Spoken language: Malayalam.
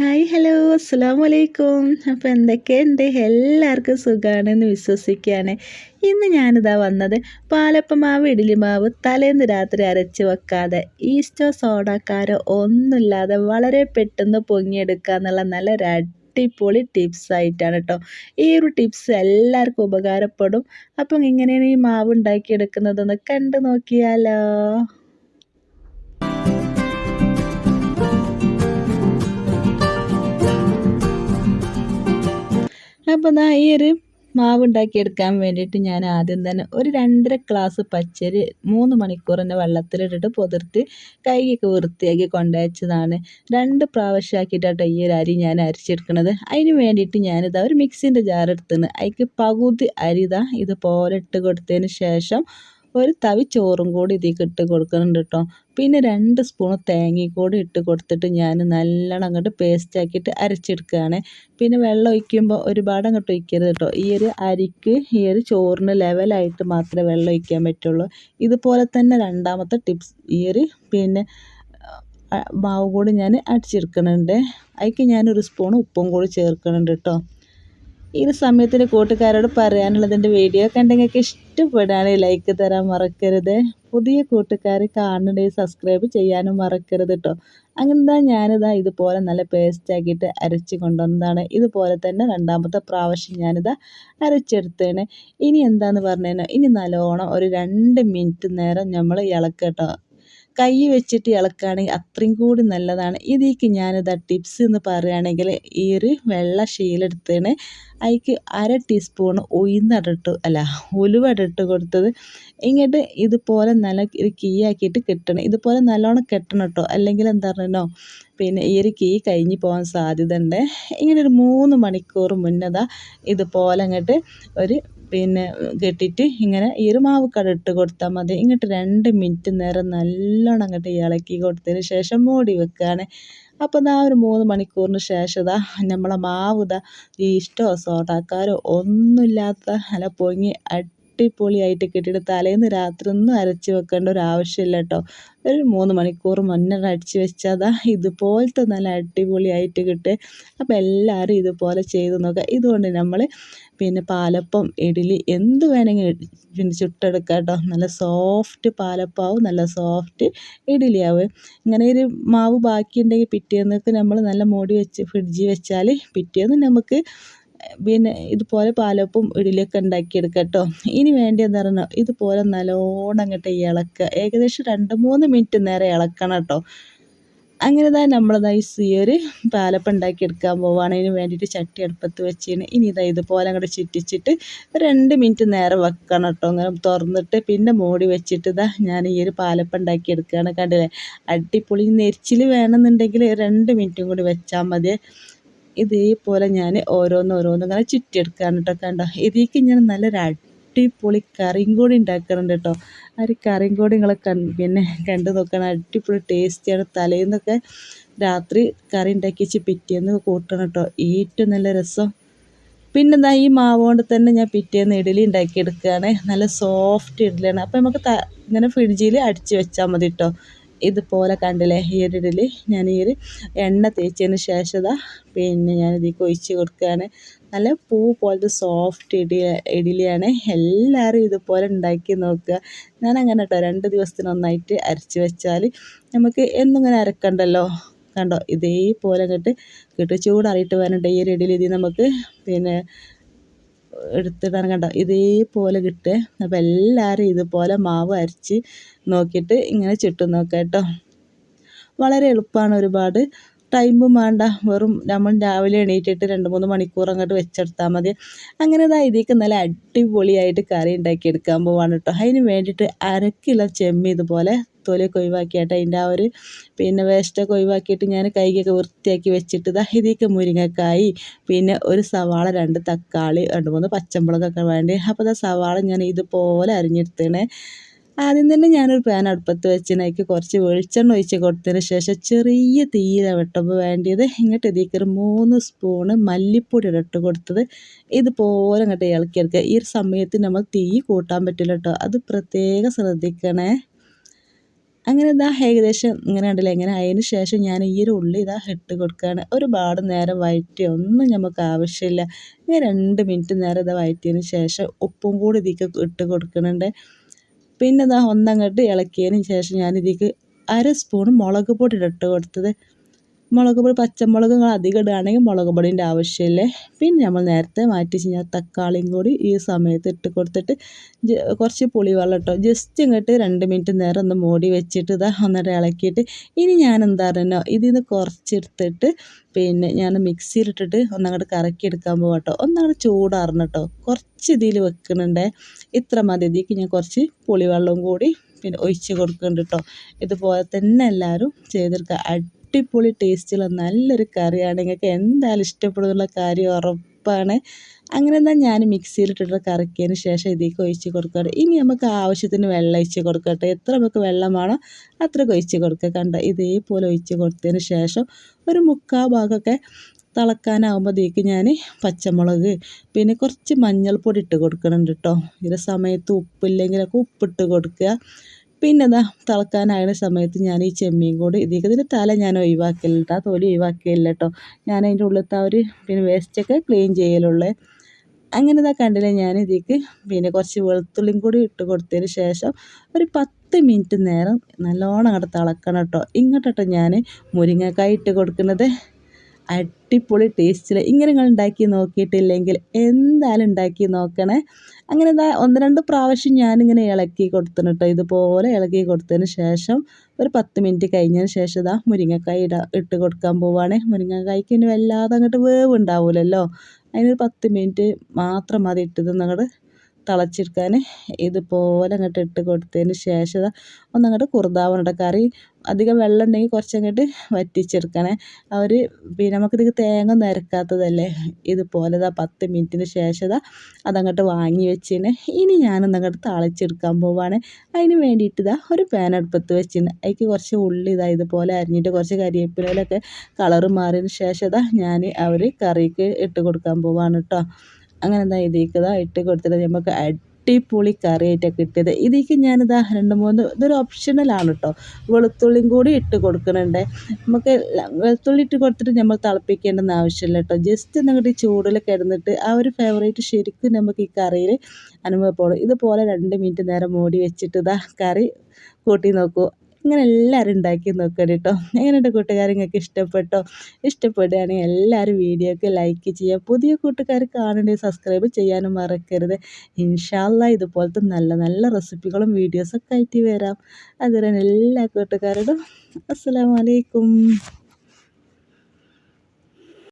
Hi hello. അസ്സാം വലൈക്കും അപ്പോൾ എന്തൊക്കെയുണ്ട്? എല്ലാവർക്കും സുഖമാണെന്ന് വിശ്വസിക്കുകയാണ് ഇന്ന് ഞാനിതാ വന്നത് പാലപ്പമാവ് ഇഡ്ഡലി മാവ് തലേന്ന് രാത്രി അരച്ച് വെക്കാതെ ഈസ്റ്റോ സോഡക്കാരോ ഒന്നുമില്ലാതെ വളരെ പെട്ടെന്ന് പൊങ്ങിയെടുക്കുക എന്നുള്ള നല്ല അടിപൊളി ടിപ്സ് ആയിട്ടാണ് കേട്ടോ. ഈ ഒരു ടിപ്സ് എല്ലാവർക്കും ഉപകാരപ്പെടും. അപ്പം ഇങ്ങനെയാണ് ഈ മാവ് ഉണ്ടാക്കിയെടുക്കുന്നതെന്ന് കണ്ടു നോക്കിയാലോ. അപ്പോൾ ദാ ഈ ഒരു മാവ് ഉണ്ടാക്കിയെടുക്കാൻ വേണ്ടിയിട്ട് ഞാൻ ആദ്യം തന്നെ ഒരു രണ്ടര ഗ്ലാസ് പച്ചരി മൂന്ന് മണിക്കൂറിന്റെ വെള്ളത്തിലിട്ടിട്ട് പൊതിർത്ത് കൈകൊക്കെ വൃത്തിയാക്കി കൊണ്ടയച്ചതാണ്. രണ്ട് പ്രാവശ്യമാക്കിയിട്ടാട്ടോ ഈ ഒരു അരി ഞാൻ അരിച്ചെടുക്കുന്നത് അതിന് വേണ്ടിയിട്ട് ഞാനിതാ ഒരു മിക്സിന്റെ ജാർ എടുത്തുനിന്ന് അതിക്ക് പകുതി അരിതാ ഇതുപോലെ ഇട്ട് കൊടുത്തതിന് ശേഷം ഒരു തവി ചോറും കൂടി ഇതിലേക്ക് ഇട്ട് കൊടുക്കുന്നുണ്ട് കേട്ടോ. പിന്നെ രണ്ട് സ്പൂൺ തേങ്ങയും കൂടി ഇട്ട് കൊടുത്തിട്ട് ഞാൻ നല്ലോണം അങ്ങോട്ട് പേസ്റ്റ് ആക്കിയിട്ട് അരച്ചെടുക്കുകയാണ്. പിന്നെ വെള്ളം ഒഴിക്കുമ്പോൾ ഒരുപാട് അങ്ങോട്ട് ഒഴിക്കരുത് കേട്ടോ. ഈ ഒരു അരിക്ക് ഈ ഒരു ചോറിന് ലെവലായിട്ട് മാത്രമേ വെള്ളം ഒഴിക്കാൻ പറ്റുള്ളൂ. ഇതുപോലെ തന്നെ രണ്ടാമത്തെ ടിപ്സ് ഈ ഒരു പിന്നെ മാവ് കൂടി ഞാൻ അടിച്ചെടുക്കുന്നുണ്ട് അതിക്ക് ഞാനൊരു സ്പൂൺ ഉപ്പും കൂടി ചേർക്കുന്നുണ്ട് കേട്ടോ. ഈ സമയത്തിന് കൂട്ടുകാരോട് പറയാനുള്ളത് എന്റെ വീഡിയോ കണ്ടെങ്കിൽ ഇഷ്ടപ്പെടുകയാണെങ്കിൽ ലൈക്ക് തരാൻ മറക്കരുത്. പുതിയ കൂട്ടുകാർ കാണുന്നുണ്ടെങ്കിൽ സബ്സ്ക്രൈബ് ചെയ്യാനും മറക്കരുത് കേട്ടോ അങ്ങനെ ഞാനിതാ ഇതുപോലെ നല്ല പേസ്റ്റാക്കിയിട്ട് അരച്ച് കൊണ്ടുവന്നതാണ്. ഇതുപോലെ തന്നെ രണ്ടാമത്തെ പ്രാവശ്യം ഞാനിതാ അരച്ചെടുത്തേണ് ഇനി എന്താന്ന് പറഞ്ഞു ഇനി നല്ലോണം ഒരു രണ്ട് മിനിറ്റ് നേരം നമ്മൾ ഇളക്കട്ടോ കൈ വെച്ചിട്ട് ഇളക്കുകയാണെങ്കിൽ അത്രയും കൂടി നല്ലതാണ്. ഇതിലേക്ക് ഞാനിതാ ടിപ്സ് എന്ന് പറയുകയാണെങ്കിൽ ഈ ഒരു വെള്ള ഷീലെടുത്തതിന് അതിക്ക് അര ടീസ്പൂൺ ഉയർന്നടട്ട് അല്ല ഉലുവടട്ട് കൊടുത്തത്. ഇങ്ങോട്ട് ഇതുപോലെ നല്ല ഒരു കീ ആക്കിയിട്ട് കെട്ടണം. ഇതുപോലെ നല്ലോണം കെട്ടണം കേട്ടോ അല്ലെങ്കിൽ എന്താ പറയണോ പിന്നെ ഈ ഒരു കീ കഴിഞ്ഞ് പോകാൻ സാധ്യത ഉണ്ട് ഇങ്ങനെ ഒരു മൂന്ന് മണിക്കൂർ മുന്നതാ ഇതുപോലെ അങ്ങോട്ട് ഒരു പിന്നെ കെട്ടിയിട്ട് ഇങ്ങനെ ഈ ഒരു മാവ് ഇട്ട് കൊടുത്താൽ മതി. ഇങ്ങോട്ട് രണ്ട് മിനിറ്റ് നേരം നല്ലോണം അങ്ങോട്ട് ഇളക്കി കൊടുത്തതിന് ശേഷം മൂടി വെക്കുകയാണ് അപ്പോൾ ഇതാ ഒരു മൂന്ന് മണിക്കൂറിന് ശേഷം ഇതാ നമ്മളെ മാവ് ഇതാ ഈസ്റ്റോ സോഡാക്കാരോ ഒന്നുമില്ലാത്ത നല്ല പൊങ്ങി അടിപൊളിയായിട്ട് കിട്ടിയിട്ട് തലേന്ന് രാത്രി ഒന്നും അരച്ച് വെക്കേണ്ട ഒരു ആവശ്യമില്ല കേട്ടോ. ഒരു മൂന്ന് മണിക്കൂർ മുന്നേ അടിച്ച് വെച്ചാൽ അതാ ഇതുപോലത്തെ നല്ല അടിപൊളിയായിട്ട് കിട്ടുക അപ്പോൾ എല്ലാവരും ഇതുപോലെ ചെയ്ത് നോക്കുക ഇതുകൊണ്ട് നമ്മൾ പിന്നെ പാലപ്പം ഇഡ്ഡലി എന്ത് വേണമെങ്കിലും പിന്നെ ചുട്ടെടുക്കാം കേട്ടോ. നല്ല സോഫ്റ്റ് പാലപ്പാവും നല്ല സോഫ്റ്റ് ഇഡ്ഡലിയാവും. ഇങ്ങനെ ഒരു മാവ് ബാക്കിയുണ്ടെങ്കിൽ പിറ്റേന്നൊക്കെ നമ്മൾ നല്ല മൂടി വെച്ച് ഫ്രിഡ്ജിൽ വെച്ചാൽ പിറ്റേന്ന് നമുക്ക് പിന്നെ ഇതുപോലെ പാലപ്പും ഇഡ്ഡലിയൊക്കെ ഉണ്ടാക്കിയെടുക്കുക കേട്ടോ ഇനി വേണ്ടി പറഞ്ഞാൽ ഇതുപോലെ നല്ലോണം അങ്ങോട്ട് ഇളക്കുക. ഏകദേശം രണ്ട് മൂന്ന് മിനിറ്റ് നേരം ഇളക്കണം കേട്ടോ. അങ്ങനെ തന്നെ നമ്മളിതാ ഈ ഒരു പാലപ്പം ഉണ്ടാക്കിയെടുക്കാൻ പോവുകയാണ് അതിന് വേണ്ടിയിട്ട് ചട്ടി അടുപ്പത്ത് വെച്ചിന്. ഇനി ഇതാ ഇതുപോലെ അങ്ങോട്ട് ചുറ്റിച്ചിട്ട് രണ്ട് മിനിറ്റ് നേരം വെക്കണം കേട്ടോ. അങ്ങനെ തുറന്നിട്ട് പിന്നെ മൂടി വെച്ചിട്ട് ഇതാ ഞാൻ ഈ ഒരു പാലപ്പം ഉണ്ടാക്കിയെടുക്കുകയാണ്. കണ്ടില്ലേ? അടിപൊളി നെരിച്ചിൽ വേണമെന്നുണ്ടെങ്കിൽ രണ്ട് മിനിറ്റും കൂടി വെച്ചാൽ മതി. ഇതേപോലെ ഞാൻ ഓരോന്ന് ഓരോന്ന് ഇങ്ങനെ ചുറ്റിയെടുക്കുകയാണ് കേട്ടോ കണ്ടോ? ഇതിലേക്ക് ഞാൻ നല്ലൊരു അടിപൊളി കറിയും കൂടി ഉണ്ടാക്കുന്നുണ്ട് കേട്ടോ. ആ ഒരു കറിയും കൂടി നിങ്ങൾ പിന്നെ കണ്ടു നോക്കണം. അടിപൊളി ടേസ്റ്റിയാണ്. തലേന്നൊക്കെ രാത്രി കറി ഉണ്ടാക്കി വെച്ച് പിറ്റേന്ന് കൂട്ടണം കേട്ടോ. ഏറ്റവും നല്ല രസം. പിന്നെ എന്താ ഈ മാവ് കൊണ്ട് തന്നെ ഞാൻ പിറ്റേന്ന് ഇഡലി ഉണ്ടാക്കിയെടുക്കുകയാണ് നല്ല സോഫ്റ്റ് ഇഡലിയാണ് അപ്പോൾ നമുക്ക് ഇങ്ങനെ ഫ്രിഡ്ജിൽ അടിച്ച് വെച്ചാൽ മതി കേട്ടോ. ഇതുപോലെ കണ്ടില്ലേ ഈ ഒരു ഞാൻ ഈ ഒരു എണ്ണ തേച്ചതിന് ശേഷം പിന്നെ ഞാൻ ഇതിലേക്ക് ഒഴിച്ച് കൊടുക്കുകയാണ്. നല്ല പൂ പോലത്തെ സോഫ്റ്റ് ഇടി ഇഡലിയാണ് എല്ലാവരും ഇതുപോലെ ഉണ്ടാക്കി നോക്കുക. ഞാൻ അങ്ങനെ കേട്ടോ രണ്ട് ദിവസത്തിനൊന്നായിട്ട് അരച്ച് വെച്ചാൽ നമുക്ക് എന്നിങ്ങനെ അരക്കണ്ടല്ലോ. കണ്ടോ? ഇതേപോലെ അങ്ങോട്ട് കിട്ടും. ചൂടാറിയിട്ട് വരണ്ട ഈ ഒരു ഇഡലി ഇത് നമുക്ക് പിന്നെ എടുത്തിടാൻ കണ്ട? ഇതേപോലെ കിട്ടുക അപ്പോൾ എല്ലാവരും ഇതുപോലെ മാവ് അരച്ച് നോക്കിയിട്ട് ഇങ്ങനെ ചുട്ടു നോക്കാം കേട്ടോ. വളരെ എളുപ്പമാണ് ഒരുപാട്. ടൈമും വേണ്ട. വെറും നമ്മൾ രാവിലെ എണീറ്റിട്ട് രണ്ട് മൂന്ന് മണിക്കൂർ അങ്ങോട്ട് വെച്ചെടുത്താൽ മതി. അങ്ങനെ ഇതാ ഇതിലേക്ക് നല്ല അടിപൊളിയായിട്ട് കറി ഉണ്ടാക്കി എടുക്കാൻ പോവാണ് കേട്ടോ. അതിന് വേണ്ടിയിട്ട് അരക്കിലോ ചെമ്മി ഇതുപോലെ തൊലിയൊക്കെ ഒഴിവാക്കിയിട്ട്. അതിന്റെ ആ ഒരു പിന്നെ വേസ്റ്റൊക്കെ ഒഴിവാക്കിയിട്ട് ഞാൻ കൈകൊക്കെ വൃത്തിയാക്കി വെച്ചിട്ട് ഇതാ ഇതിലേക്ക് മുരിങ്ങക്കായി പിന്നെ ഒരു സവാള രണ്ട് തക്കാളി രണ്ട് മൂന്ന് പച്ചമുളകൊക്കെ വേണ്ടി. അപ്പോൾ ഇതാ സവാള ഞാൻ ഇതുപോലെ അരിഞ്ഞെടുത്തേണേ. ആദ്യം തന്നെ ഞാനൊരു പാൻ അടുപ്പത്ത് വെച്ചതിനേക്ക് കുറച്ച് വെളിച്ചെണ്ണ ഒഴിച്ച് കൊടുത്തതിന് ശേഷം ചെറിയ തീര വെട്ടപ്പോൾ വേണ്ടിയത്. ഇങ്ങോട്ട് ഇതിലേക്ക് ഒരു മൂന്ന് സ്പൂണ് മല്ലിപ്പൊടി ഇട്ട് കൊടുത്തത്. ഇതുപോലെ ഇങ്ങോട്ട് ഇളക്കിയെടുക്കുക ഈ ഒരു സമയത്ത് നമ്മൾ തീ കൂട്ടാൻ പറ്റില്ല കേട്ടോ. അത് പ്രത്യേകം ശ്രദ്ധിക്കണേ. അങ്ങനെ ഇതാ ഏകദേശം ഇങ്ങനെ ഉണ്ടല്ലോ ഇങ്ങനെ അതിന് ശേഷം ഞാൻ ഈ ഒരു ഉള്ളി ഇതാ ഇട്ട് കൊടുക്കുകയാണ് ഒരുപാട് നേരം വയറ്റി ഒന്നും നമുക്ക് ആവശ്യമില്ല. ഇങ്ങനെ രണ്ട് മിനിറ്റ് നേരം ഇതാ വഴറ്റിയതിന് ശേഷം ഉപ്പും കൂടി ഇതിക്ക് ഇട്ട് കൊടുക്കുന്നുണ്ട് പിന്നെ ഇതാ ഒന്നങ്ങോട്ട് ഇളക്കിയതിന് ശേഷം ഞാൻ ഇതിക്ക് അര സ്പൂൺ മുളക് പൊടി ഇട്ട് കൊടുത്തത്. മുളക് പൊടി പച്ചമുളക് നിങ്ങൾ അധികം ഇടുകയാണെങ്കിൽ മുളക് പൊടിന്റെ ആവശ്യമില്ലേ. പിന്നെ നമ്മൾ നേരത്തെ മാറ്റി കഴിഞ്ഞാൽ തക്കാളിയും കൂടി ഈ സമയത്ത് ഇട്ട് കൊടുത്തിട്ട് കുറച്ച് പുളിവെള്ളം ഇട്ടോ ജസ്റ്റ് ഇങ്ങോട്ട് രണ്ട് മിനിറ്റ് നേരം ഒന്ന് മൂടി വെച്ചിട്ട് ഇതാ ഒന്നിട്ട് ഇളക്കിയിട്ട് ഇനി ഞാൻ എന്താ പറയുന്നോ ഇതിൽ നിന്ന് കുറച്ചെടുത്തിട്ട് പിന്നെ ഞാൻ മിക്സിയിലിട്ടിട്ട് ഒന്നങ്ങോട്ട് കറക്കി എടുക്കാൻ പോകട്ടോ ഒന്നങ്ങോട്ട് ചൂടാറണം കേട്ടോ കുറച്ച് ഇതിൽ വെക്കുന്നുണ്ട് ഇത്ര മതി. ഇതിലേക്ക് ഞാൻ കുറച്ച് പുളിവെള്ളവും കൂടി പിന്നെ ഒഴിച്ച് കൊടുക്കുന്നുണ്ട് കേട്ടോ ഇതുപോലെ തന്നെ എല്ലാവരും ചെയ്തെടുക്കുക. അടിപൊളി ടേസ്റ്റുള്ള നല്ലൊരു കറിയാണ്. നിങ്ങൾക്ക് എന്തായാലും ഇഷ്ടപ്പെടുന്നുള്ള കാര്യം ഉറപ്പാണ്. അങ്ങനെ എന്നാൽ ഞാൻ മിക്സിയിലിട്ടിട്ട് കറക്കിയതിന് ശേഷം ഇതിലേക്ക് ഒഴിച്ച് കൊടുക്കട്ടെ ഇനി നമുക്ക് ആവശ്യത്തിന് വെള്ളം ഒഴിച്ച് കൊടുക്കട്ടെ എത്ര നമുക്ക് വെള്ളം വേണോ അത്രയ്ക്ക് ഒഴിച്ച് കൊടുക്കുക കണ്ട. ഇതേപോലെ ഒഴിച്ച് കൊടുത്തതിന് ശേഷം ഒരു മുക്കാൽ ഭാഗമൊക്കെ തിളക്കാനാവുമ്പോഴത്തേക്ക് ഞാൻ പച്ചമുളക് പിന്നെ കുറച്ച് മഞ്ഞൾപ്പൊടി ഇട്ട് കൊടുക്കുന്നുണ്ട് കേട്ടോ. ഇത് സമയത്ത് ഉപ്പില്ലെങ്കിലൊക്കെ ഉപ്പിട്ട് കൊടുക്കുക. പിന്നെ എന്താ തിളക്കാനായ സമയത്ത് ഞാൻ ഈ ചെമ്മീൻ കൂടി ഇതിലേക്ക് ഇതിന്റെ തല ഞാൻ ഒഴിവാക്കില്ല കേട്ടോ തൊലി ഒഴിവാക്കിയില്ല കേട്ടോ ഞാൻ അതിന്റെ ഉള്ളിലത്തെ ആ ഒരു പിന്നെ വേസ്റ്റൊക്കെ ക്ലീൻ ചെയ്യലുള്ളേ. അങ്ങനെ ഇതാ കണ്ടില്ലേ ഞാൻ ഇതിലേക്ക് പിന്നെ കുറച്ച് വെളുത്തുള്ളിയും കൂടി ഇട്ട് കൊടുത്തതിന് ശേഷം ഒരു പത്ത് മിനിറ്റ് നേരം നല്ലോണം അങ്ങോട്ട് തിളക്കണം കേട്ടോ ഇങ്ങോട്ടോ ഞാൻ മുരിങ്ങക്കായ ഇട്ട് കൊടുക്കുന്നത്. അടിപൊളി ടേസ്റ്റിൽ ഇങ്ങനെ നിങ്ങൾ ഉണ്ടാക്കി നോക്കിയിട്ടില്ലെങ്കിൽ എന്തായാലും ഉണ്ടാക്കി നോക്കണേ. അങ്ങനെ എന്താ ഒന്ന് രണ്ട് പ്രാവശ്യം ഞാനിങ്ങനെ ഇളക്കി കൊടുത്തിന് കേട്ടോ ഇതുപോലെ ഇളക്കി കൊടുത്തതിന് ശേഷം ഒരു പത്ത് മിനിറ്റ് കഴിഞ്ഞതിന് ശേഷം ഇതാ മുരിങ്ങക്കായ ഇട ഇട്ട് കൊടുക്കാൻ പോവുകയാണ് മുരിങ്ങക്കായ്ക്ക് ഇനി വല്ലാതെ അങ്ങോട്ട് വേവ് ഉണ്ടാവില്ലല്ലോ അതിനൊരു പത്ത് മിനിറ്റ് മാത്രം മതി ഇട്ടത് അങ്ങോട്ട് തിളച്ചെടുക്കാൻ ഇതുപോലെ അങ്ങോട്ട് ഇട്ട് കൊടുത്തതിന് ശേഷം ഒന്നങ്ങോട്ട് കുറുതാവണം കറി അധികം വെള്ളം ഉണ്ടെങ്കിൽ കുറച്ചങ്ങോട്ട് വറ്റിച്ചെടുക്കണേ. അവർ പിന്നെ നമുക്കിത് തേങ്ങ നിരക്കാത്തതല്ലേ ഇതുപോലെ ഇതാ പത്ത് മിനിറ്റിന് ശേഷം അതങ്ങോട്ട് വാങ്ങി വെച്ചിന്. ഇനി ഞാനൊന്നങ്ങോട്ട് താളിച്ചെടുക്കാൻ പോവാണ്. അതിന് വേണ്ടിയിട്ട് ഇതാ ഒരു പാൻ അടുപ്പത്ത് വെച്ചിന്. അതിക്ക് കുറച്ച് ഉള്ളി ഇതാ ഇതുപോലെ അരിഞ്ഞിട്ട് കുറച്ച് കരിവേപ്പിലൊക്കെ കളറ് മാറിയതിന് ശേഷം ഇതാ ഞാൻ അവർ കറിക്ക് ഇട്ട് കൊടുക്കാൻ പോവാണ് കേട്ടോ അങ്ങനെ എന്താ ഇതിലേക്ക് ഇട്ട് കൊടുത്തിട്ട് നമുക്ക് അടിപൊളി കറിയായിട്ടാണ് കിട്ടിയത്. ഇതിലേക്ക് ഞാനിതാ രണ്ട് മൂന്ന് ഇതൊരു ഓപ്ഷണലാണ് കേട്ടോ വെളുത്തുള്ളിയും കൂടി ഇട്ട് കൊടുക്കുന്നുണ്ട് നമുക്ക് വെളുത്തുള്ളി ഇട്ട് കൊടുത്തിട്ട് നമ്മൾ തിളപ്പിക്കേണ്ടെന്ന് ആവശ്യമില്ല കേട്ടോ ജസ്റ്റ് നിങ്ങളുടെ ചൂടിൽ കിടന്നിട്ട് ആ ഒരു ഫേവറേറ്റ് ശരിക്കും നമുക്ക് ഈ കറിയിൽ അനുഭവപ്പെടും. ഇതുപോലെ രണ്ട് മിനിറ്റ് നേരം മൂടി വെച്ചിട്ട് ഇതാ കറി കൂട്ടി നോക്കൂ. ഇങ്ങനെ എല്ലാവരും ഉണ്ടാക്കി നോക്കണം കേട്ടോ എങ്ങനെയുണ്ട് കൂട്ടുകാർ നിങ്ങൾക്ക് ഇഷ്ടപ്പെട്ടോ? ഇഷ്ടപ്പെടുകയാണെങ്കിൽ എല്ലാവരും വീഡിയോക്ക് ലൈക്ക് ചെയ്യുക. പുതിയ കൂട്ടുകാർ കാണേണ്ടത് സബ്സ്ക്രൈബ് ചെയ്യാനും മറക്കരുത്. ഇൻഷാല്ല ഇതുപോലത്തെ നല്ല നല്ല റെസിപ്പികളും വീഡിയോസൊക്കെ ആയിട്ട് വരാം. അതുപോലെ എല്ലാ കൂട്ടുകാരോടും അസ്സാം വലൈക്കും